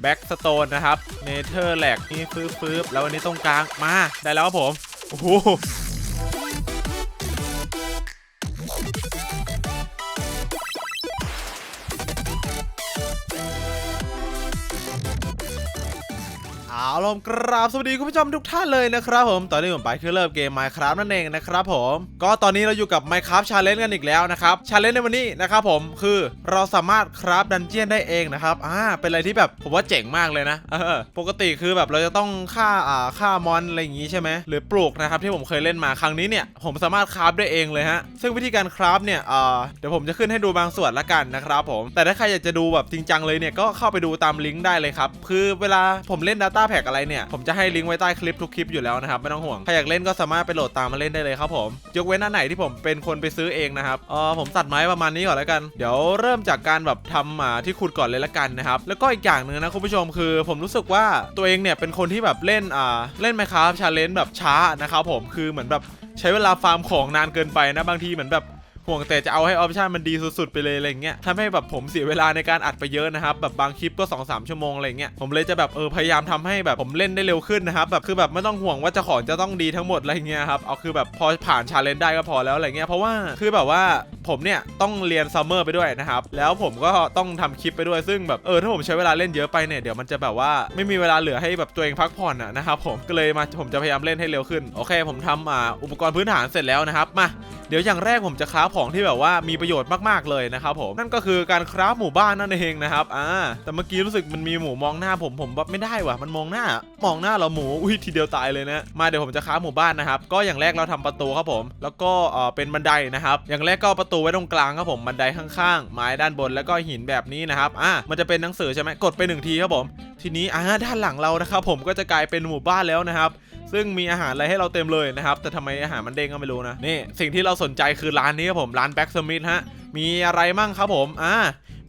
แบ็กสโตนนะครับ เนเธอร์แลกนี่ฟื้ฟบแล้ววันนี้ตรงกลางมา ได้แล้วครับผม โอ้โห มกราบสวัสดีคุณผู้ชมทุกท่านเลยนะครับผมตอนนี้ผมไปคือเริ่มเกม Minecraft นั่นเองนะครับผมก็ตอนนี้เราอยู่กับ Minecraft Challenge กันอีกแล้วนะครับ Challenge ในวันนี้นะครับผมคือเราสามารถคราฟดันเจียนได้เองนะครับอ่าเป็นอะไรที่แบบผมว่าเจ๋งมากเลยนะเออปกติคือแบบเราจะต้องฆ่าอ่าฆ่ามอนอะไรอย่างงี้ใช่ไหมหรือปลูกนะครับที่ผมเคยเล่นมาครั้งนี้เนี่ยผมสามารถคราฟได้เองเลยฮะซึ่งวิธีการคราฟเนี่ยอ่าเดี๋ยวผมจะขึ้นให้ดูบางส่วนละกันนะครับผมแต่ถ้าใครอยากจะดูแบบจริงจังเลยเนี่ยก็เข้าไปดูตามลิงก์ได้เลยครับคือเวลาผมเล่น Data Pack อะไรเนี่ยผมจะให้ลิงก์ไว้ใต้คลิปทุกคลิปอยู่แล้วนะครับไม่ต้องห่วงใครอยากเล่นก็สามารถไปโหลดตามมาเล่นได้เลยครับผมยกเว้นอันไหนที่ผมเป็นคนไปซื้อเองนะครับเออผมตัดไม้ประมาณนี้ก่อนแล้วกัน เดี๋ยวเริ่มจากการแบบทำอ่าที่ขุดก่อนเลยละกันนะครับแล้วก็อีกอย่างหนึ่งนะคุณผู้ชมคือ ผมรู้สึกว่าตัวเองเนี่ยเป็นคนที่แบบเล่นอ่าเล่นไหมครับชาเลนจ์แบบช้านะครับผมคือเหมือนแบบใช้เวลาฟาร์มของนานเกินไปนะบางทีเหมือนแบบ ห่วงแต่จะเอาให้ออปชันมันดีสุดๆไปเลยอะไรเงี้ยทำให้แบบผมเสียเวลาในการอัดไปเยอะนะครับแบบบางคลิปก็2อสชั่วโมงอะไรเงี้ยผมเลยจะแบบเออพยายามทำให้แบบผมเล่นได้เร็วขึ้นนะครับแบบคือแบบไม่ต้องห่วงว่าจะของจะต้องดีทั้งหมดอะไรเงี้ยครับเอาคือแบบพอผ่านชาเลนจ์ได้ก็พอแล้วอะไรเงี้ยเพราะว่าคือแบบว่าผมเนี่ยต้องเรียนซัมเมอร์ไปด้วยนะครับ แล้วผมก็ต้องทำคลิปไปด้วยซึ่งแบบเออถ้าผมใช้เวลาเล่นเยอะไปเนี่ยเดี๋ยวมันจะแบบว่าไม่มีเวลาเหลือให้แบบตัวเองพักผ่อนอะนะครับผมก็เลยมาผมจะพยายามเล่นให้เร็วขึ้นโอเค ผมทำอ่าอุปกรณ์พื้นฐานเสร็จแล้วนะครับมาเดี๋ยวอย่างแรกผมจะคราฟของที่แบบว่ามีประโยชน์มากๆเลยนะครับผมนั่นก็คือการคราฟหมู่บ้านนั่นเองนะครับอ่าแต่เมื่อกี้รู้สึกมันมีหมูมองหน้าผมผมแบบไม่ได้ว่ะมันมองหน้ามองหน้าเราหมูอุ้ยทีเดียวตายเลยนะมาเดี๋ยวผมจะคราฟหมู่บ้านนะครับก็อย่างแรกเราทำประตูครับผม แล้วก็เอ่อเป็นบันไดนะครับ อย่างแรกก็ประตูไว้ตรงกลางครับผมบันไดข้างๆ ไม้ด้านบนแล้วก็หินแบบนี้นะครับอ่ามันจะเป็นหนังสือใช่ไหมกดไปหนึ่งทีครับผม ทีนี้อ่าด้านหลังเรานะครับผมก็จะกลายเป็นหมู่บ้านแล้วนะครับซึ่งมีอาหารอะไรให้เราเต็มเลยนะครับ แต่ทำไมอาหารมันเด้งก็ไม่รู้นะ นี่ สิ่งที่เราสนใจคือร้านนี้ครับผม ร้านแบ็กสมิธฮะ มีอะไรมั่งครับผม อ่า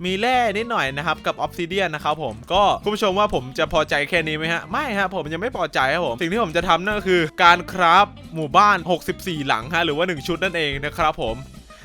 มีแร่นิดหน่อยนะครับ กับออฟซิเดียนนะครับผม ก็คุณผู้ชมว่าผมจะพอใจแค่นี้ไหมฮะ ไม่ครับผมยังไม่พอใจครับผม สิ่งที่ผมจะทำนั่นก็คือ การคราฟหมู่บ้าน 64 หลังฮะ หรือว่า 1 ชุดนั่นเองนะครับผม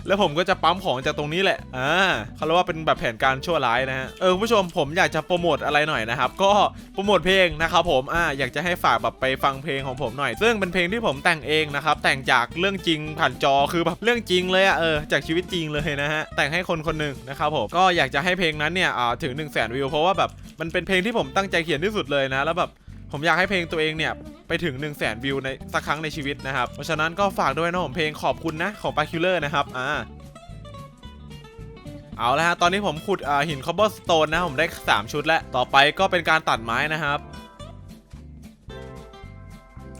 แล้วผมก็จะปั๊มของจากตรงนี้แหละอ่าเขาเรียกว่าเป็นแบบแผนการชั่วร้ายนะฮะเออคุณผู้ชมผมอยากจะโปรโมทอะไรหน่อยนะครับก็โปรโมทเพลงนะครับผมอ่าอยากจะให้ฝากแบบไปฟังเพลงของผมหน่อย ซึ่งเป็นเพลงที่ผมแต่งเองนะครับแต่งจากเรื่องจริงผ่านจอคือแบบเรื่องจริงเลยอะเออจากชีวิตจริงเลยนะฮะแต่งให้คนคนหนึ่งนะครับผมก็อยากจะให้เพลงนั้นเนี่ยอ่าถึง1 0 0 0 0แสนวิวเพราะว่าแบบมันเป็นเพลงที่ผมตั้งใจเขียนที่สุดเลยนะแล้วแบบ ผมอยากให้เพลงตัวเองเนี่ยไปถึง 1 0 0 0 0แสนวิวในสักครั้งในชีวิตนะครับ เพราะฉะนั้นก็ฝากด้วยนะผมเพลงขอบคุณนะของปาคิลเลอร์นะครับอ่าเอาละฮะ ตอนนี้ผมขุดอ่าหินคอบเบอร์สโตนนะผมได้ 3 ชุดแล้ว ต่อไปก็เป็นการตัดไม้นะครับ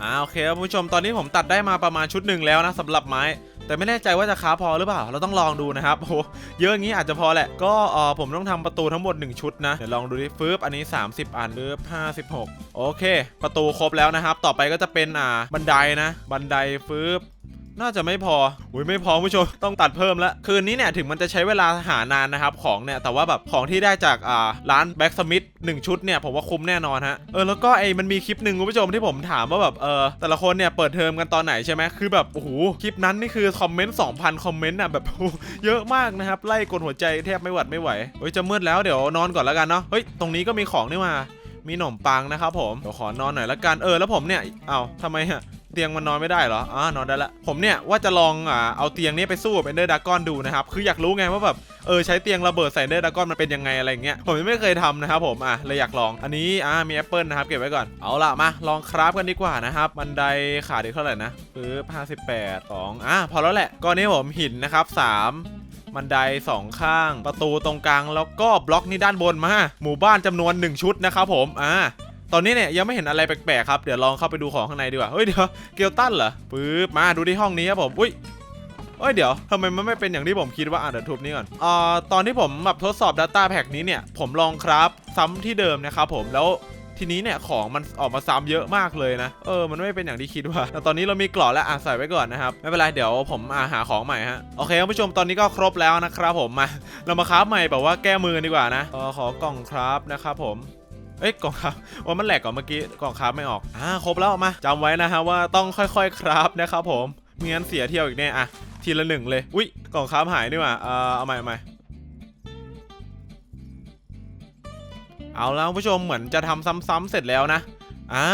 อ่าโอเคครับคุณผู้ชมตอนนี้ผมตัดได้มาประมาณชุดหนึ่งแล้วนะสำหรับไม้ แต่ไม่แน่ใจว่าจะค้าพอหรือเปล่า เราต้องลองดูนะครับโอ้เยอะอย่างนี้อาจจะพอแหละ ก็เออผมต้องทำประตูทั้งหมด 1 ชุดนะ เดี๋ยวลองดูดิฟืบอันนี้ 30 อันฟืบ56 โอเค ประตูครบแล้วนะครับ ต่อไปก็จะเป็นอ่าบันไดนะ บันไดฟืบ น่าจะไม่พอ อุ้ยไม่พอผู้ชม ต้องตัดเพิ่มแล้วคืนนี้เนี่ยถึงมันจะใช้เวลาหานานนะครับของเนี่ย แต่ว่าแบบของที่ได้จากอ่าร้านแบ็กสมิธหนึ่งชุดเนี่ยผมว่าคุ้มแน่นอนฮะ เออแล้วก็ไอ้มันมีคลิปหนึ่งคุณผู้ชมที่ผมถามว่าแบบเออแต่ละคนเนี่ยเปิดเทอมกันตอนไหนใช่ไหมคือแบบโอ้โหคลิปนั้นนี่คือคอมเมนต์2,000 คอมเมนต์อะแบบโอ้โหเยอะมากนะครับไล่กดหัวใจแทบไม่หวัดไม่ไหวเฮ้ยจะมืดแล้วเดี๋ยวนอนก่อนแล้วกันเนาะเฮ้ยตรงนี้ก็มีของนี่มามีขนมปังนะครับผมเดี๋ยวขอนอนหน่อยละกันเออแล้วผมเนี่ยเอ้าทำไมฮะ ตียงมันนอนไม่ได้เหรออ่านอนได้ละผมเนี่ยว่าจะลองอ่าเอาเตียงนี้ไปสู้กับเอนเดอร์ดากอนดูนะครับคืออยากรู้ไงว่าแบบเออใช้เตียงระเบิดใส่เอนเดอร์ดากอนมันเป็นยังไงอะไรเงี้ยผมยังไม่เคยทำนะครับผมอะเลยอยากลองอันนี้อ่ามีแอปเปิลนะครับเก็บไว้ก่อนเอาล่ะมาลองคราฟกันดีกว่านะครับบันไดขาดอีกเท่าไหร่นะปึ๊บห้าสิบแปดสองอะพอแล้วแหละก้อนนี้ผมหินนะครับสามบันไดสองข้าง ประตูตรงกลางแล้วก็บล็อกนี่ด้านบนมา หมู่บ้านจำนวนหนึ่งชุดนะครับผมอ่า ตอนนี้เนี่ยยังไม่เห็นอะไรแปลกๆครับเดี๋ยวลองเข้าไปดูของข้างในดีกว่าเฮ้ยเดี๋ยวเกลตันเหรอปึ๊บมาดูที่ห้องนี้ครับผมอุ้ยเอ้ยเดี๋ยวทำไมมันไม่เป็นอย่างที่ผมคิดว่าอะเดี๋ยวทุบนี้ก่อนอ่าตอนที่ผมแบบทดสอบ Data Pack นี้เนี่ยผมลองครับซ้ำที่เดิมนะครับผมแล้วทีนี้เนี่ยของมันออกมาซ้ำเยอะมากเลยนะเออมันไม่เป็นอย่างที่คิดว่าแต่ตอนนี้เรามีกรอบแล้วอะใส่ไว้ก่อนนะครับไม่เป็นไรเดี๋ยวผมอะหาของใหม่ฮะโอเคคุณผู้ชมตอนนี้ก็ครบแล้วนะครับผมมาเรามาคราฟใหม่แบบว่าแก้มือกันดีกว่านะเออขอกล่องครับนะครับผม เอ้ยกล่องครับว่ามันแหลกก่อนเมื่อกี้กล่องครับไม่ออกอ่าครบแล้วมาจำไว้นะฮะว่าต้องค่อยๆครับนะครับผมไมีงั้นเสียเที่ยวอีกแน่อะทีละหนึ่งเลยอุ้ยกล่องครับหายนี่หว่าเออเอาใหม่เอาใหม่เอาแล้วผู้ชมเหมือนจะทำซ้ำๆเสร็จแล้วนะอ่า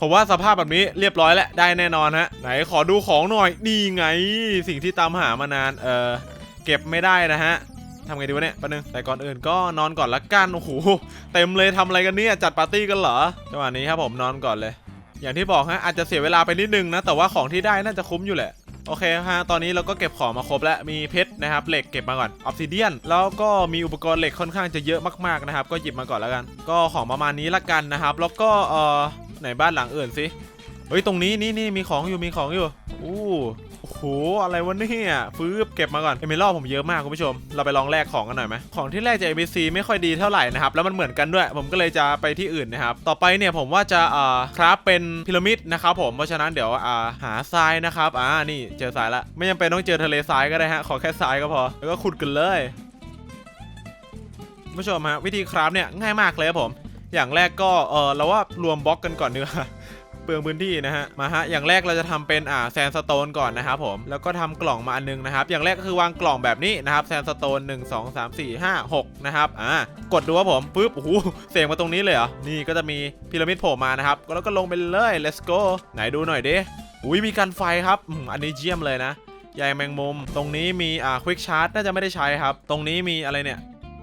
ผมว่าสภาพแบบนี้เรียบร้อยแล้วได้แน่นอนฮะไหนขอดูของหน่อยนี่ไง สิ่งที่ตามหามานานเออเก็บไม่ได้นะฮะ ทำไงดีวะเนี่ยแป๊บนึงแต่ก่อนอื่นก็นอนก่อนละกันโอ้โหเต็มเลยทำอะไรกันเนี่ยจัดปาร์ตี้กันเหรอจังหวะนี้ครับผมนอนก่อนเลย อย่างที่บอกฮะอาจจะเสียเวลาไปนิดนึงนะแต่ว่าของที่ได้น่าจะคุ้มอยู่แหละโอเคฮะ ตอนนี้เราก็เก็บของมาครบแล้ว มีเพชรนะครับ เหล็กเก็บมาก่อน ออ s ซิเดียน แล้วก็มีอุปกรณ์เหล็กค่อนข้างจะเยอะมากๆนะครับ ก็หยิบมาก่อนแล้วกัน ก็ของประมาณนี้ละกันนะครับ แล้วก็เออไหนบ้านหลังอื่นสิ เฮ้ย ตรงนี้นี่นี่มีของอยู่ มีของอยู่ อู้ โอ้โห อะไรวะเนี่ยฟื้บเก็บมาก่อน เอเมลผมเยอะมากคุณผู้ชม เราไปลองแลกของกันหน่อยไหมของที่แลกจาก ABC ไม่ค่อยดีเท่าไหร่นะครับ แล้วมันเหมือนกันด้วย ผมก็เลยจะไปที่อื่นนะครับ ต่อไปเนี่ยผมว่าจะอ่าคราฟเป็นพีระมิดนะครับผม เพราะฉะนั้นเดี๋ยวอ่าหาทรายนะครับ อ่า นี่เจอทรายละ ไม่จำเป็นต้องเจอทะเลทรายก็ได้ฮะ ขอแค่ทรายก็พอ แล้วก็ขุดกันเลยคุณผู้ชมฮะวิธีคราฟเนี่ยง่ายมากเลยครับผม อย่างแรกก็เออเราว่ารวมบล็อกกันก่อนดีกว่า เปลืองพื้นที่นะฮะ มาฮะ อย่างแรกเราจะทำเป็นอ่าแซนสโตนก่อนนะครับผม แล้วก็ทำกล่องมาอันนึงนะครับ อย่างแรกก็คือวางกล่องแบบนี้นะครับแซนสโตน1 2 3 4 5 6นะครับ อ่า กดดูว่าผมปุ๊บ โอ้โห เสียงมาตรงนี้เลยเหรอ นี่ก็จะมีพีระมิดโผล่มานะครับ แล้วก็ลงไปเลย let's go ไหนดูหน่อยดิ อุ้ยมีกันไฟครับอันนี้เยี่ยมเลยนะใยแมงมุม ตรงนี้มีอ่าควิกชาร์จน่าจะไม่ได้ใช้ครับ ตรงนี้มีอะไรเนี่ย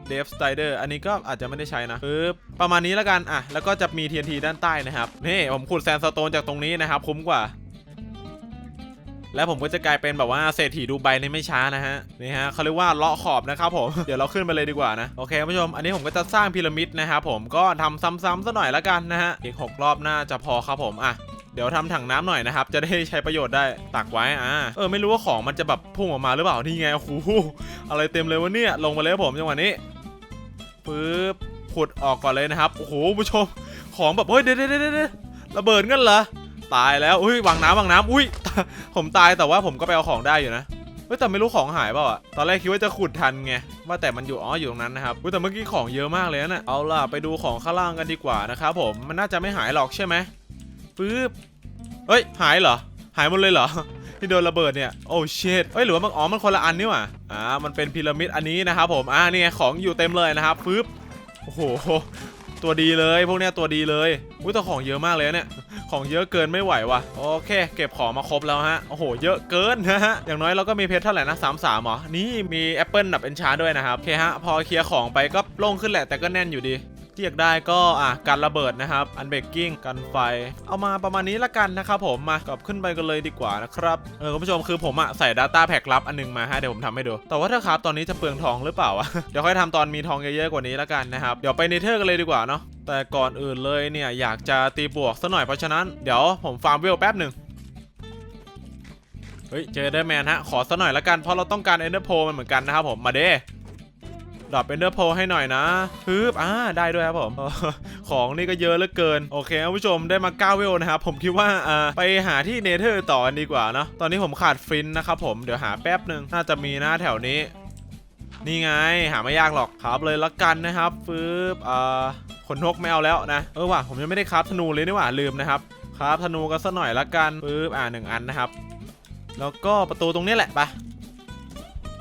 เดฟสไตเดอร์อันนี้ก็อาจจะไม่ได้ใช้นะปึ๊บประมาณนี้แล้วกันอะแล้วก็จะมี TNT ด้านใต้นะครับนี่ผมขุดแซนสโตนจากตรงนี้นะครับคุ้มกว่าแล้วผมก็จะกลายเป็นแบบว่าเศรษฐีดูไบในไม่ช้านะฮะนี่ฮะเขาเรียกว่าเลาะขอบนะครับผม เดี๋ยวเราขึ้นไปเลยดีกว่านะ โอเคคุณผู้ชม อันนี้ผมก็จะสร้างพีระมิดนะครับผมก็ทำซ้ำๆซะหน่อยแล้วกันนะฮะอีก 6 รอบน่าจะพอครับผมอะเดี๋ยวทำถังน้ำหน่อยนะครับ จะได้ใช้ประโยชน์ได้ตักไว้อ่าเออไม่รู้ว่าของมันจะแบบพุ่งออกมาหรือเปล่านี่ไงโอ้โหอะไรเต็มเลยวะเนี่ยลงมาเลยผมจังหวะนี้ ปึ๊บขุดออกก่อนเลยนะครับ โอ้โหผู้ชม ของแบบเฮ้ยเดี๋ยวเดี๋ยวเดี๋ยวเดระเบิดงั้นเหรอ ตายแล้ว อุ้ยวางน้ำวางน้ำอุ้ย ผมตายแต่ว่าผมก็ไปเอาของได้อยู่นะเฮ้ยแต่ไม่รู้ของหายเปล่าอะตอนแรกคิดว่าจะขุดทันไง ว่าแต่มันอยู่อ๋ออยู่ตรงนั้นนะครับอุ้ยแต่เมื่อกี้ของเยอะมากเลยนะเอาล่ะไปดูของข้างล่างกันดีกว่านะครับผม มันน่าจะไม่หายหรอกใช่ไหมปึ๊บ เฮ้ยหายเหรอ หายหมดเลยเหรอ ที่โดนระเบิดเนี่ยโอ้เชดเอ้ยหรือว่ามันอ๋อมันคนละอันนี่หว่าอ่ามันเป็นพีระมิดอันนี้นะครับผมอ่านี่ไงของอยู่เต็มเลยนะครับปึ๊บโอ้โหตัวดีเลยพวกเนี้ยตัวดีเลยอุ้ยแต่ของเยอะมากเลยเนี่ยของเยอะเกินไม่ไหวว่ะโอเค เก็บของมาครบแล้วฮะโอ้โหเยอะเกินนะฮะอย่างน้อยเราก็มีเพชรเท่าไหร่นะสามสามหรอนี่มีแอปเปิลดับเอนชาด้วยนะครับโอเคฮะพอเคลียร์ของไปก็โล่งขึ้นแหละแต่ก็แน่นอยู่ดี ที่อยากได้ก็อะกันระเบิดนะครับอันเบรกกิ้งกันไฟ เอามาประมาณนี้ละกันนะครับผมมากลับขึ้นไปกันเลยดีกว่านะครับเออคุณผู้ชมคือผมอะใส่ Data แพ็กลับอันหนึงมาฮะเดี๋ยวผมทำให้ดู แต่ว่าถ้าครับตอนนี้จะเปลืองทองหรือเปล่าวะเดี๋ยวค่อยทำตอนมีทองเยอะๆกว่านี้ละกันนะครับเดี๋ยวไปเนเธอร์กันเลยดีกว่าเนาะแต่ก่อนอื่นเลยเนี่ยอยากจะตีบวกซะหน่อยเพราะฉะนั้นเดี๋ยวผมฟาร์มเวลแป๊บหนึ่งเฮ้ยเจอเดอร์แมนฮะขอซะหน่อยละกันเพราะเราต้องการเอเดอร์โพมันเหมือนกันนะครับผมมาเด้ ดรอปเอนเดอร์โพให้หน่อยนะฮึบอ่าได้ด้วยครับผมของนี่ก็เยอะเหลือเกิน โอเคคุณผู้ชมได้มา9เวลนะครับ ผมคิดว่าอ่าไปหาที่เนเธอร์ต่อกันดีกว่าเนาะตอนนี้ผมขาดฟินนะครับผมเดี๋ยวหาแป๊บหนึ่งน่าจะมีหน้าแถวนี้นี่ไงหาไม่ยากหรอกครับเลยละกันนะครับฟืบอ่าขนนกไม่เอาแล้วนะเออว่ะผมยังไม่ได้คราฟธนูเลยนี่หว่าลืมนะครับคราฟธนูกันสักหน่อยละกันฟืบอ่าหนึ่งอันนะครับ แล้วก็ประตูตรงนี้แหละไป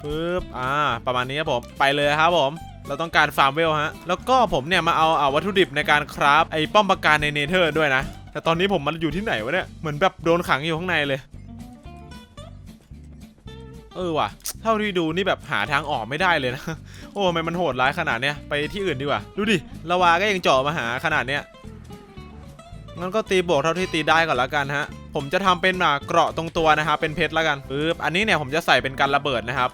ปึ๊บอ่า ประมาณนี้ครับผม ไปเลยครับผม เราต้องการฟาร์มเวลฮะ แล้วก็ผมเนี่ยมาเอาเอาวัตถุดิบในการคราฟไอ้ป้อมปราการในเนเธอร์ด้วยนะ แต่ตอนนี้ผมมันอยู่ที่ไหนวะเนี่ย เหมือนแบบโดนขังอยู่ข้างในเลย เออว่ะ เท่าที่ดูนี่แบบหาทางออกไม่ได้เลยนะ โอ้ทำไมมันโหดร้ายขนาดเนี้ย ไปที่อื่นดีกว่า ดูดิละวาก็ยังเจาะมาหาขนาดเนี้ยงั้นก็ตีบวกเท่าที่ตีได้ก่อนละกันฮะ ผมจะทำเป็นอ่าเกราะตรงตัวนะครับเป็นเพชรละกันปึ๊บอันนี้เนี่ยผมจะใส่เป็นกันระเบิดนะครับ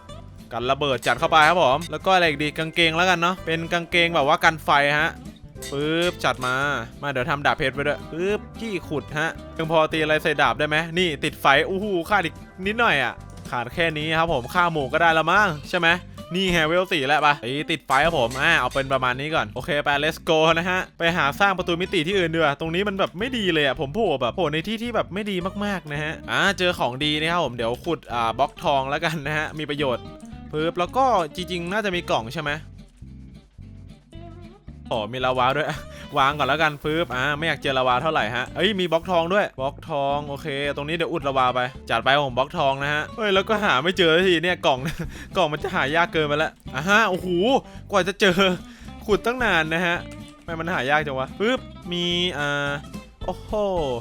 กันระเบิดจัดเข้าไปครับผม แล้วก็อะไรอีกดีกางเกงแล้วกันเนาะ เป็นกางเกงแบบว่ากันไฟฮะปึ๊บจัดมา มาเดี๋ยวทำดาบเพชรไปด้วยปึ๊บจี้ขุดฮะยังพอตีอะไรใส่ดาบได้ไหมนี่ติดไฟอู้หูขาดอีกนิดหน่อยอะ ขาดแค่นี้ครับผมฆ่าหมูก็ได้ละมั้งใช่ไหมนี่แฮเวลสี่แล้วปะอีติดไฟครับผมอ่าเอาเป็นประมาณนี้ก่อน โอเค ไป let's go นะฮะ ไปหาสร้างประตูมิติที่อื่นดีกว่าตรงนี้มันแบบไม่ดีเลยอะ ผมโผล่แบบโผล่ในที่ที่แบบไม่ดีมากๆนะฮะ อ่า เจอของดีนะครับผม เดี๋ยวขุด อ่า บล็อกทองแล้วกันนะฮะ มีประโยชน์ ปึ๊บแล้วก็จริงๆ น่าจะมีกล่องใช่ไหมโอ้มีลาวาด้วย วางก่อนแล้วกันปึ๊บอ่าไม่อยากเจอลาวาเท่าไหร่ฮะเอ้ยมีบล็อกทองด้วยบล็อกทองโอเค ตรงนี้เดี๋ยวอุดลาวาไป จัดไปผมบล็อกทองนะฮะเฮ้ยแล้วก็หาไม่เจอทีเนี่ยกล่อง กล่องมันจะหายากเกินไปแล้วอะฮะโอ้โหกว่าจะเจอขุดตั้งนานนะฮะไม่มันหายากจังวะปึ๊บมีอ่า โอ้โห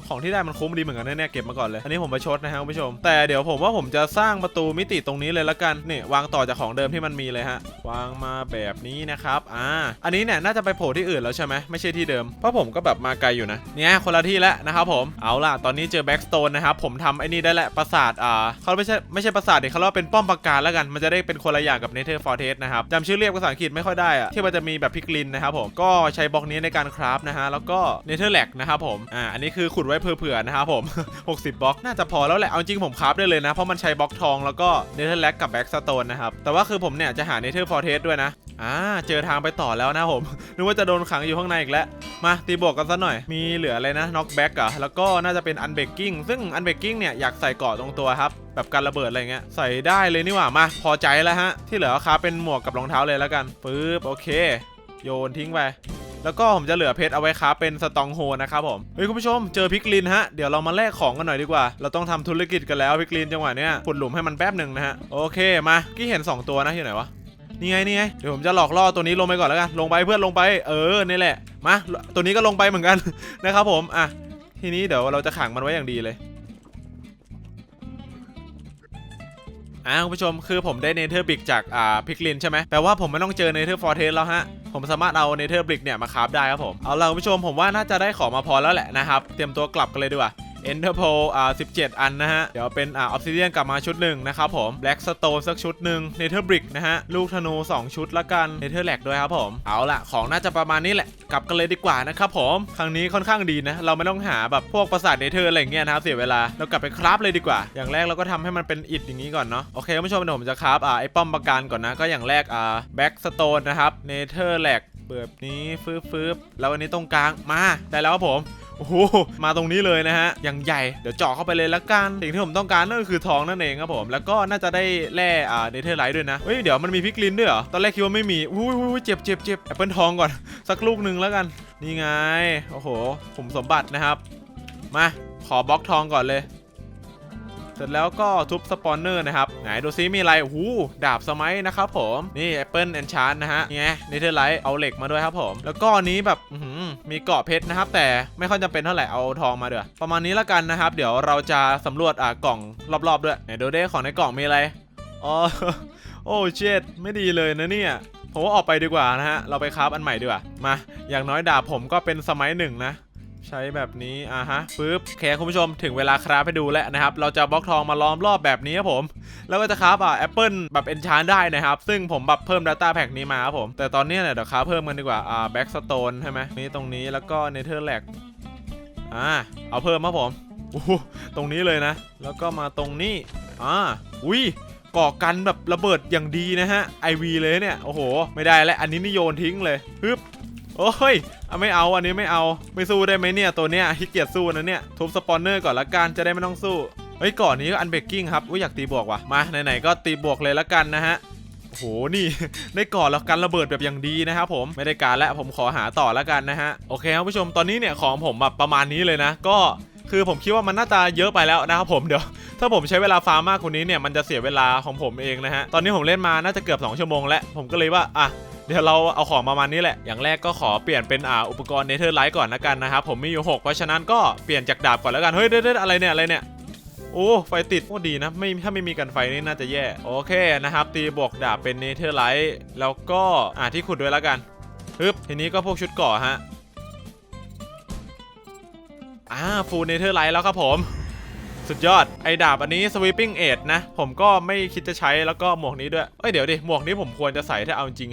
ของที่ได้มันคุ้มดีเหมือนกันนะเนี่ยเก็บมาก่อนเลย อันนี้ผมไปชดนะฮะคุณผู้ชม แต่เดี๋ยวผมว่าผมจะสร้างประตูมิติตรงนี้เลยละกัน นี่วางต่อจากของเดิมที่มันมีเลยฮะ วางมาแบบนี้นะครับ อ่า อันนี้เนี่ยน่าจะไปโผล่ที่อื่นแล้วใช่ไหมไม่ใช่ที่เดิม เพราะผมก็แบบมาไกลอยู่นะ เนี่ยคนละที่แล้วนะครับผม เอาล่ะ ตอนนี้เจอแบ็กสโตนนะครับ ผมทำไอ้นี่ได้แหละปราสาท อ่าเขาไม่ใช่ไม่ใช่ปราสาทเดี๋ยวเขาเรียกว่าเป็นป้อมปราการแล้วกัน มันจะได้เป็นคนละอย่างกับเนเธอร์ฟอร์เทสนะครับจำชื่อเรียกภาษาอังกฤษไม่ค่อยได้อะที่มันจะมีแบบพิกลินนะครับผมก็ใช้บล็อกนี้ในการคราฟนะฮะแล้วก็เนเธอร์แลกนะครับผมอ่าอันนี้คือขุดไว้เผื่อๆนะครับผม 60 บล็อกน่าจะพอแล้วแหละ เอาจริงผมคราฟได้เลยนะ เพราะมันใช้บล็อกทองแล้วก็เนเธอร์แลกกับแบ็กสโตนนะครับ แต่ว่าคือผมเนี่ยจะหาเนเธอร์ฟอเทสด้วยนะอ่าเจอทางไปต่อแล้วนะผม นึกว่าจะโดนขังอยู่ข้างในอีกแล้ว มาตีบวกกันซะหน่อย มีเหลืออะไรนะน็อกแบ็กอะแล้วก็น่าจะเป็นอันเบกกิ้งซึ่งอันเบกกิ้งเนี่ยอยากใส่เกราะตรงตัวครับแบบการระเบิดอะไรเงี้ยใส่ได้เลยนี่หว่ามาพอใจแล้วฮะที่เหลือครับเป็นหมวกกับรองเท้าเลยแล้วกันปึ๊บโอเค โยนทิ้งไป แล้วก็ผมจะเหลือเพชรเอาไว้ค้าเป็นสตองโฮนะครับผมเฮ้ยคุณผู้ชมเจอพิกลินฮะเดี๋ยวเรามาแลกของกันหน่อยดีกว่า เราต้องทำธุรกิจกันแล้วพิกลินจังหวะเนี้ยขุดหลุมให้มันแป๊บหนึ่งนะฮะโอเคมากี้เห็น 2 ตัวนะที่ไหนวะนี่ไงนี่ไงเดี๋ยวผมจะหลอกล่อตัวนี้ลงไปก่อนแล้วกันลงไปเพื่อนลงไปเออนี่แหละมาตัวนี้ก็ลงไปเหมือนกันนะครับผมอะทีนี้เดี๋ยวเราจะขังมันไว้อย่างดีเลยอ่าคุณผู้ชมคือผมได้เนเธอร์บิกจากอ่าพิกลินใช่ไหมแปลว่าผมไม่ต้องเจอเนเธอร์ฟอร์เทสแล้วฮะ ผมสามารถเอาเนเธอร์บริกเนี่ยมาคราฟได้ครับผมเอาล่ะคุณผู้ชมผมว่าน่าจะได้ของมาพอแล้วแหละนะครับเตรียมตัวกลับกันเลยดีกว่า เอนเ r อร์โพอ่า17อันนะฮะ เดี๋ยวเป็นอ่าออฟซิเดียนกลับมาชุดหนึ่งนะครับผมแบล็กสโตนสักชุดหนึ่งเนเธอร์บริกนะฮะ ลูกธนู 2 ชุดละกันเนเธอร์แลกด้วยครับผม เอาละของน่าจะประมาณนี้แหละ กลับกันเลยดีกว่านะครับผม ครั้งนี้ค่อนข้างดีนะ เราไม่ต้องหาแบบพวกปราสาทเนเธอร์อะไรเงี้ยนะครับเสียเวลา เรากลับไปคราฟเลยดีกว่า อย่างแรกเราก็ทำให้มันเป็นอิฐอย่างนี้ก่อนเนาะ โอเคคุณผู้ชมเดี๋ยวผมจะคราฟอ่าไอ้ป้อมปราการก่อนนะ ก็อย่างแรกอ่าแบ็กสโตนนะครับเนเธอร์แลกแบบนี้ฟืบฟืบแล้วอันนี้ตรงกลางมาได้แล้วครับผม โอ้โหมาตรงนี้เลยนะฮะอย่างใหญ่เดี๋ยวเจาะเข้าไปเลยละกันสิ่งที่ผมต้องการนั่นก็คือทองนั่นเองครับผม แล้วก็น่าจะได้แร่อ่าเนเธอร์ไลท์ด้วยนะเฮ้ยเดี๋ยวมันมีพิกลินด้วยเหรอตอนแรกคิดว่าไม่มีอุ้ยอุ้ยเจ็บเจ็บเจ็บแอปเปิลทองก่อนสักลูกหนึ่งแล้วกันนี่ไงโอ้โหผมสมบัตินะครับ มาขอบล็อกทองก่อนเลย เสร็จแล้วก็ทุบสปอนเนอร์นะครับ ไหนดูซิมีอะไรโอ้โหดาบสมัยนะครับผม นี่แอปเปิลแอนชานนะฮะนี่ไงเนเธอร์ไลท์เอาเหล็กมาด้วยครับผม แล้วก็นี้แบบมีเกาะเพชรนะครับ แต่ไม่ค่อยจำเป็นเท่าไหร่เอาทองมาเดี๋ยวาประมาณนี้ละกันนะครับ เดี๋ยวเราจะสำรวจอ่ากล่องรอบๆด้วยไหนดูได้ของในกล่องมีอะไรอ๋อโอ้เช็ดไม่ดีเลยนะเนี่ยผมว่าออกไปดีกว่านะฮะ เราไปคราฟอันใหม่ดีกว่า มา อย่างน้อยดาบผมก็เป็นสมัยหนึ่งนะ ใช้แบบนี้อ่าฮะปึ๊บโอเคคุณผู้ชมถึงเวลาคราฟให้ดูแล้วนะครับ เราจะบล็อกทองมาล้อมรอบแบบนี้ครับผม แล้วก็จะคราฟอะแอปเปิลแบบเอนชานได้นะครับ ซึ่งผมแบบเพิ่ม Data Pack นี้มาครับผม แต่ตอนนี้เนี่ยเดี๋ยวคราฟเพิ่มกันดีกว่าอ่าแบ็กสโตนใช่ไหมนี่ตรงนี้แล้วก็เนเธอร์แลกอ่าเอาเพิ่มครับผมโอ้โหตรงนี้เลยนะ แล้วก็มาตรงนี้อ่าอุ้ยก่อกันแบบระเบิดอย่างดีนะฮะ IV เลยเนี่ย โอ้โห ไม่ได้แล้ว อันนี้นี่โยนทิ้งเลยฮึบ โอ้ยเอาไม่เอาอันนี้ไม่เอา ไม่สู้ได้ไหมเนี่ยตัวเนี้ยขี้เกียจสู้นะเนี่ย ทุบสปอนเนอร์ก่อนละกันจะได้ไม่ต้องสู้ เฮ้ยก่อนนี้ก็อันเบกกิ้งครับอุ้ยอยากตีบวกว่ะ มาไหนๆก็ตีบวกเลยละกันนะฮะโอ้โห นี่ ได้ก่อนแล้วกันระเบิดแบบอย่างดีนะครับผม ไม่ได้การแล้วผมขอหาต่อละกันนะฮะ โอเคครับผู้ชม ตอนนี้เนี่ยของผมแบบประมาณนี้เลยนะ ก็คือผมคิดว่ามันน่าจะเยอะไปแล้วนะครับผมเดี๋ยว ถ้าผมใช้เวลาฟาร์มมากกว่านี้เนี่ยมันจะเสียเวลาของผมเองนะฮะ ตอนนี้ผมเล่นมาน่าจะเกือบ 2 ชั่วโมงแล้ว ผมก็เลยว่า อะ เดี๋ยวเราเอาของประมาณนี้แหละ อย่างแรกก็ขอเปลี่ยนเป็นอ่าอุปกรณ์เนเธอร์ไลท์ก่อนนะกันนะครับ ผมมีอยู่ 6 เพราะฉะนั้นก็เปลี่ยนจากดาบก่อนแล้วกัน เฮ้ยเด็ดอะไรเนี่ยอะไรเนี่ยโอ้ไฟติดโอ้ดีนะไม่ถ้าไม่มีกันไฟนี่น่าจะแย่โอเคนะครับตีบวกดาบเป็นเนเธอร์ไลท์แล้วก็อ่าที่ขุดด้วยแล้วกันฮึบทีนี้ก็พวกชุดก่อฮะอ่าฟูลเนเธอร์ไลท์แล้วครับผม สุดยอด ไอดาบอันนี้ sweeping edge นะ ผมก็ไม่คิดจะใช้แล้วก็หมวกนี้ด้วย เอ้ยเดี๋ยวดิ หมวกนี้ผมควรจะใส่ถ้าเอาจริง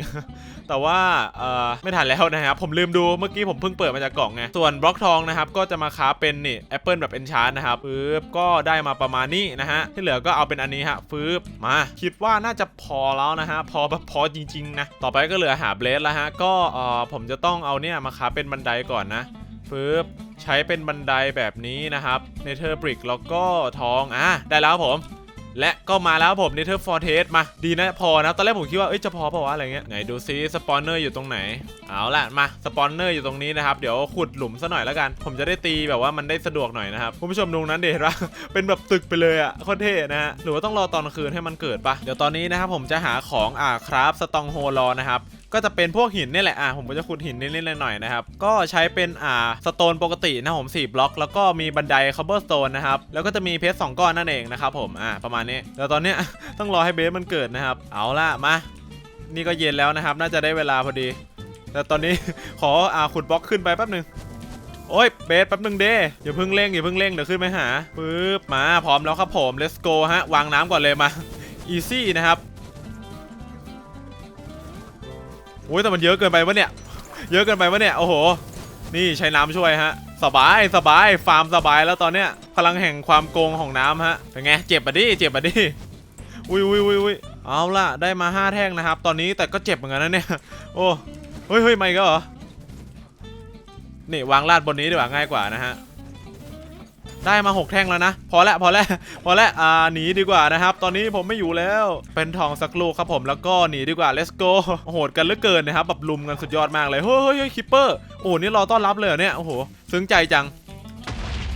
แต่ว่าเอ่อไม่ทันแล้วนะครับ ผมลืมดูเมื่อกี้ผมเพิ่งเปิดมาจากกล่องไง ส่วนบล็อกทองนะครับ ก็จะมาค้าเป็นนี่แอปเปิลแบบ enchant นะครับปึ๊บก็ได้มาประมาณนี้นะฮะ ที่เหลือก็เอาเป็นอันนี้ฮะปึ๊บมา คิดว่าน่าจะพอแล้วนะฮะ พอแบบพอจริงๆนะ ต่อไปก็เหลือหาเบลดแล้วฮะ ก็เอ่อผมจะต้องเอาเนี่ยมาค้าเป็นบันไดก่อนนะปึ๊บ ช้เป็นบันไดแบบนี้นะครับเนเธอร์บริกแล้วก็ทองอะได้แล้วผม และก็มาแล้วผมเนเธอร์ฟอร์เทสมาดีนะพอนะตอนแรกผมคิดว่าเอ้ยจะพอเปล่าวะอะไรเงี้ยไหนดูซิสปอนเนอร์อยู่ตรงไหนเอาล่ะมาสปอนเนอร์อยู่ตรงนี้นะครับเดี๋ยวขุดหลุมซะหน่อยแล้วกัน ผมจะได้ตีแบบว่ามันได้สะดวกหน่อยนะครับคุณผู้ชมดูนั้นเด็ดว่าเป็นแบบตึกไปเลยอะโคตรเท่นะฮะหรือว่าต้องรอตอนคืนให้มันเกิดปะเดี๋ยวตอนนี้นะครับผมจะหาของอ่าครับสตองโฮรอนะครับ ก็จะเป็นพวกหินนี่แหละอะผมก็จะขุดหินนิดๆหน่อยๆนะครับก็ใช้เป็นอ่าสโตนปกตินะผม4บล็อก แล้วก็มีบันไดคัพเบอร์สโตนนะครับแล้วก็จะมีเพชรสองก้อนนั่นเองนะครับผมอ่าประมาณนี้แล้วตอนเนี้ยต้องรอให้เบสมันเกิดนะครับ เอาล่ะมานี่ก็เย็นแล้วนะครับ น่าจะได้เวลาพอดี แต่ตอนนี้ ขออ่าขุดบล็อกขึ้นไปแป๊บหนึ่งโอ้ยเบสแป๊บหนึ่งเด้อย่าเพิ่งเร่งอย่าเพิ่งเร่งเดี๋ยวขึ้นไปหาปึ๊บมาพร้อมแล้วครับผม let's go ฮะ วางน้ำก่อนเลยมา easy นะครับ โอ้ยแต่มันเยอะเกินไปวะเนี่ย เยอะเกินไปวะเนี่ย โอ้โห นี่ใช้น้ำช่วยฮะ สบายสบาย ฟาร์มสบายแล้วตอนเนี้ย พลังแห่งความโกงของน้ำฮะ เป็นไง เจ็บปะดิ เจ็บปะดิ อุ้ยอุ้ยอุ้ยอุ้ยเอาล่ะ ได้มาห้าแท่งนะครับ ตอนนี้แต่ก็เจ็บเหมือนกันนะเนี่ย โอ้ เฮ้ยเฮ้ยไม่ก็เหรอ นี่วางลาดบนนี้ดีกว่าง่ายกว่านะฮะ ได้มาหกแท่งแล้วนะ พอละพอละพอละอ่าหนีดีกว่านะครับ ตอนนี้ผมไม่อยู่แล้ว เป็นทองสักลูกครับผมแล้วก็หนีดีกว่า let's go โหดกันเหลือเกินนะครับแบบลุมกันสุดยอดมากเลยเฮ้ยเฮ้ยเฮ้ยคิปเปอร์โอ้นี่รอต้อนรับเลยเนี่ยโอ้โหซึ้งใจจัง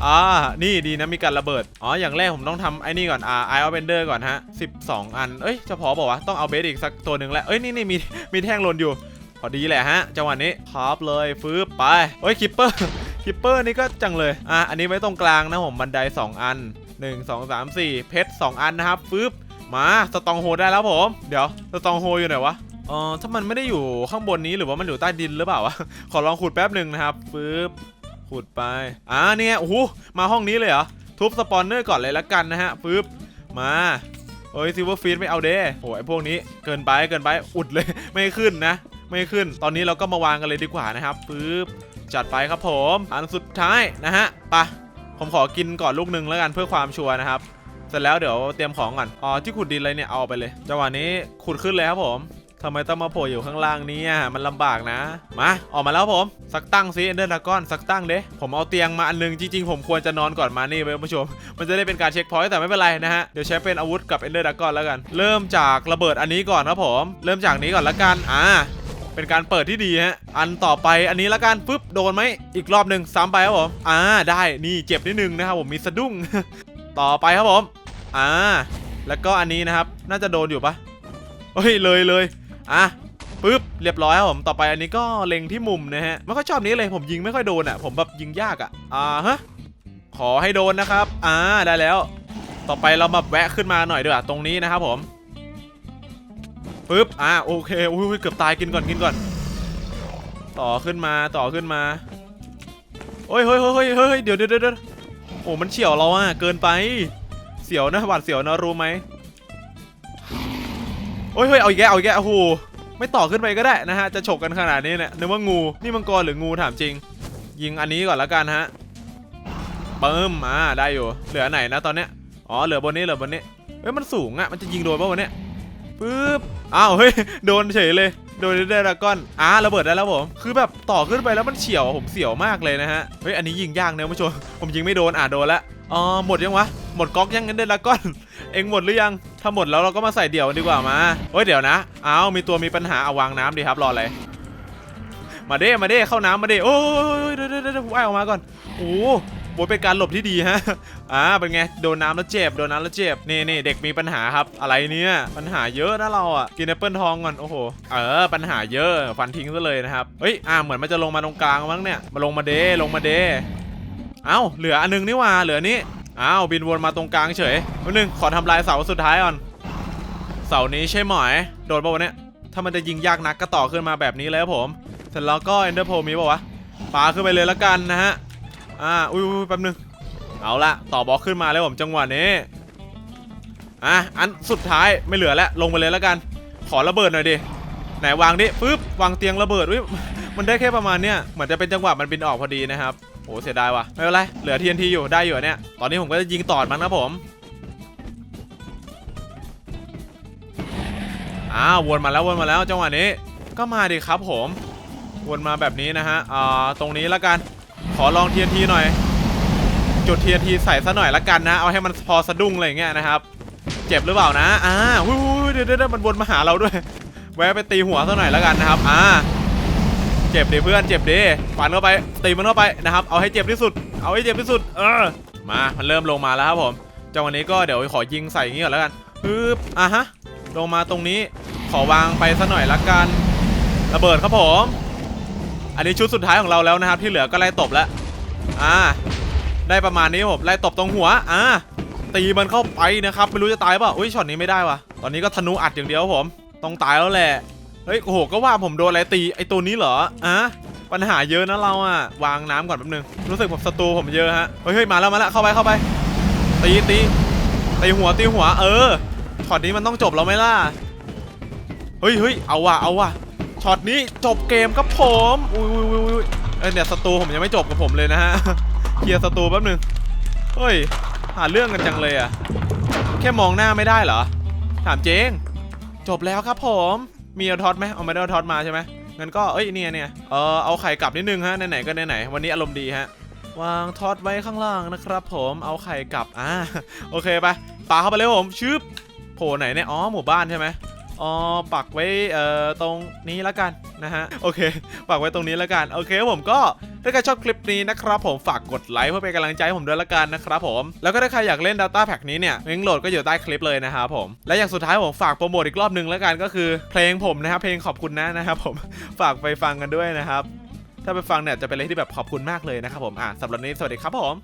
อ่า นี่ดีนะมีการระเบิด อ๋อ อย่างแรกผมต้องทำไอ้นี่ก่อน อ่าไอออเบนเดอร์ก่อนฮะ 12 อัน เอ้ยจะพอบอกว่าต้องเอาเบสอีกสักตัวหนึ่งแล้ว เอ้ย นี่นี่มีมีแท่งหล่นอยู่ พอดีแหละฮะ จังหวะนี้ครับเลยฟื้บไปเฮ้ยคิปเปอร์ คิปเปอร์นี่ก็จังเลย อะ อันนี้ไว้ตรงกลางนะผม บันได 2 อัน 1 2 3 4 เพชร 2 อันนะครับฟื้บมาสตองโฮได้แล้วผม เดี๋ยวสตองโฮอยู่ไหนวะเออถ้ามันไม่ได้อยู่ข้างบนนี้หรือว่ามันอยู่ใต้ดินหรือเปล่าวะ ขอลองขุดแป๊บหนึ่งนะครับฟื้บขุดไป อ่าเนี่ยโอ้โหมาห้องนี้เลยเหรอ ทุบสปอนเนอร์ก่อนเลยละกันนะฮะปึ๊บมาเอ้ยซิลเวอร์ฟีดไม่เอาเด้โอ้ยพวกนี้เกินไปเกินไปอุดเลยไม่ขึ้นนะ ไม่ขึ้น ตอนนี้เราก็มาวางกันเลยดีกว่านะครับปึ๊บ จัดไปครับผม อันสุดท้ายนะฮะปะผมขอกินก่อนลูกหนึ่งแล้วกันเพื่อความชัวร์นะครับ เสร็จแล้วเดี๋ยวเตรียมของก่อน อ๋อที่ขุดดินอะไรเนี่ยเอาไปเลย จังหวะนี้ขุดขึ้นเลยครับผมทำไมต้องมาโผล่อยู่ข้างล่างนี่ยมันลำบากนะ มาออกมาแล้วผม สักตั้งซิเอนเดอร์ดากอนสักตั้งเด้ผมเอาเตียงมาอันนึงจริงๆ ผมควรจะนอนก่อนมานี่เว้ยคุณผู้ชม มันจะได้เป็นการเช็คพอยต์แต่ไม่เป็นไรนะฮะ เดี๋ยวใช้เป็นอาวุธกับเอนเดอร์ดากอนแล้วกัน เริ่มจากระเบิดอันนี้ก่อนครับผม เริ่มจากนี้ก่อนละกัน อ่า เป็นการเปิดที่ดีฮะ อันต่อไปอันนี้ละกันปึ๊บโดนไหม อีกรอบหนึ่งซ้ำไปครับผม อ่าได้ นี่เจ็บนิดนึงนะครับผมมีสะดุ้ง ต่อไปครับผม อ่า แล้วก็อันนี้นะครับ น่าจะโดนอยู่ปะเฮ้ยเลยเลยอะปึ๊บเรียบร้อยครับผมต่อไปอันนี้ก็เล็งที่มุมนะฮะไม่ค่อยชอบนี้เลยผมยิงไม่ค่อยโดนอะผมแบบยิงยากอะอ่าฮะขอให้โดนนะครับ อ่าได้แล้ว ต่อไปเรามาแวะขึ้นมาหน่อยดีกว่าตรงนี้นะครับผม ปึ๊บอ่าโอเคอุ้ยเกือบตายกินก่อนกินก่อน ต่อขึ้นมาต่อขึ้นมาโอ้ยเฮ้ยเฮ้ยเฮ้ยเฮ้ยเดี๋ยวเดี๋ยวเดี๋ยวโอ้มันเฉียวเราอะเกินไป เสียวนะหวาดเสียวนะรู้ไหมโอ้ยเฮ้ยเอาอีกแกเอาอีกแกโอ้โหไม่ต่อขึ้นไปก็ได้นะฮะจะฉกกันขนาดนี้เนี่ยนึกว่างูนี่มังกรหรืองูถามจริง ยิงอันนี้ก่อนล้วกันฮะปึ้มอ่าได้อยู่เหลือไหนนะตอนเนี้ยอ๋อเหลือบนนี้เหลือบนนี้เฮ้ยมันสูงอะมันจะยิงโดนป่ะวันเนี้ย ปึ๊บอ้าวเฮ้ยโดนเฉยเลยโดนได้ดราก้อนอ่าระเบิดได้แล้วผม คือแบบต่อขึ้นไปแล้วมันเฉียวผมเสียวมากเลยนะฮะ เฮ้ยอันนี้ยิงยากนะผู้ชม ผมยิงไม่โดนอ่าโดนละอ๋อหมดยังวะ หมดก๊อกยังงั้นเดดราก้อน เองหมดหรือยัง ถ้าหมดแล้วเราก็มาใส่เดี่ยวดีกว่ามาเฮ้ยเดี๋ยวนะ อ้าวมีตัวมีปัญหาเอาวางน้ำดีครับรออะไร มาเด้มาเด้เข้าน้ำมาเด้โอ้ยเดี๋ยวเดี๋ยวเดี๋ยวว่ายออกมาก่อน โอ้ โหโหเป็นการหลบที่ดีฮะ อ่า เป็นไง โดนน้ำแล้วเจ็บ โดนน้ำแล้วเจ็บ นี่นี่เด็กมีปัญหาครับ อะไรเนี่ย ปัญหาเยอะนะเราอะ กินแอปเปิลทองก่อน โอ้โห เออ ปัญหาเยอะ ฟันทิ้งซะเลยนะครับ เฮ้ย อ่า เหมือนมันจะลงมาตรงกลางมั้งเนี่ย มาลงมาเด้ลงมาเด้เอ้า เหลืออันนึงนี่ว่า เหลือนี้อ้าว บินวนมาตรงกลางเฉยวันหนึ่งขอทำลายเสาสุดท้ายก่อน เสานี้ใช่ไหมโดนป่าวะเนี่ย ถ้ามันจะยิงยากนักก็ต่อขึ้นมาแบบนี้เลยครับผมเสร็จแล้วก็เอนเดอร์โพมีป่าวะปาขึ้นไปเลยละกันนะฮะ อ่าอุ้ยอุ้ยแป๊บนึง เอาละต่อบล็อกขึ้นมาแล้วผมจังหวะนี้ อะ อันสุดท้ายไม่เหลือแล้ว ลงไปเลยและกัน ขอระเบิดหน่อยดิ ไหนวางดิปึ๊บ วางเตียงระเบิดอุ้ย มันได้แค่ประมาณเนี้ย เหมือนจะเป็นจังหวะมันบินออกพอดีนะครับโอ้เสียดายว่ะ ไม่เป็นไร เหลือ TNT อยู่ ได้อยู่เนี่ย ตอนนี้ผมก็จะยิงต่อมันนะผม อ้าว วนมาแล้ว วนมาแล้วจังหวะนี้ ก็มาดิครับผม วนมาแบบนี้นะฮะอ่าตรงนี้ละกัน ขอลอง TNT หน่อย จุด TNT ใส่ซะหน่อยละกันนะ เอาให้มันพอสะดุ้งอะไรอย่างเงี้ยนะครับ เจ็บหรือเปล่านะ อ่าหูยเดี๋ยวเดี๋ยวมันวนมาหาเราด้วย แวะไปตีหัวซะหน่อยละกันนะครับ อ่า เจ็บดิเพื่อน เจ็บดิฟันเข้าไป ตีมันเข้าไปนะครับ เอาให้เจ็บที่สุด เอาให้เจ็บที่สุด เออ มา มันเริ่มลงมาแล้วครับผม จังหวะนี้ก็เดี๋ยวขอยิงใส่อย่างงี้ก่อนแล้วกันปึ๊บอะฮะ ลงมาตรงนี้ ขอวางไปซะหน่อยละกัน ระเบิดครับผม อันนี้ชุดสุดท้ายของเราแล้วนะครับ ที่เหลือก็ไล่ตบแล้วอ่า ได้ประมาณนี้ผมไล่ตบตรงหัว อ่า ตีมันเข้าไปนะครับ ไม่รู้จะตายเปล่าอุ้ยช็อตนี้ไม่ได้วะตอนนี้ก็ธนูอัดอย่างเดียวผม ต้องตายแล้วแหละ เฮ้ยโอ้โหก็ว่าผมโดนอะไรตีไอตัวนี้เหรออะปัญหาเยอะนะเราอะ วางน้ำก่อนแป๊บนึง รู้สึกผมศัตรูผมเยอะฮะเฮ้ยเฮ้ยมาแล้วมาแล้วเข้าไปเข้าไป ตีตีตีหัวตีหัว เออช็อตนี้มันต้องจบแล้วไหมล่ะ เฮ้ยเฮ้ยเอาว่ะเอาว่ะ ช็อตนี้จบเกมครับผมอุ้ยอุ้ยอุ้ยเอ้ยเนี่ยศัตรูผมยังไม่จบกับผมเลยนะฮะเคลียร์ศัตรูแป๊บนึงเฮ้ยหาเรื่องกันจังเลยอะแค่มองหน้าไม่ได้เหรอ ถามเจง จบแล้วครับผม มีเอาท็อตไหมเอาไม่ได้เอาท็อตมาใช่ไหมงั้นก็เอ้ยเนี่ยเนี่ยเออเอาไข่กลับนิดนึงฮะไหนๆก็ไหนๆวันนี้อารมณ์ดีฮะวางท็อตไว้ข้างล่างนะครับ ผมเอาไข่กลับอ่าโอเคไปปาเข้าไปเลยผมชึบโผล่ไหนเนี่ยอ๋อหมู่บ้านใช่ไหม อ๋อปักไว้เอ่อตรงนี้แล้วกันนะฮะโอเคปักไว้ตรงนี้แล้วกันโอเคผมก็ถ้าใครชอบคลิปนี้นะครับผมฝากกดไลค์เพื่อเป็นกำลังใจให้ผมด้วยละกันนะครับผมแล้วก็ถ้าใครอยากเล่น Data Pack นี้เนี่ยลิงก์โหลดก็อยู่ใต้คลิปเลยนะครับผมและอย่างสุดท้ายผมฝากโปรโมทอีกรอบหนึงแล้วกันก็คือเพลงผมนะครับเพลงขอบคุณนะนะครับผมฝากไปฟังกันด้วยนะครับถ้าไปฟังเนี่ยจะเป็นอะไรที่แบบขอบคุณมากเลยนะครับผมอะสำหรับนี้สวัสดีครับผม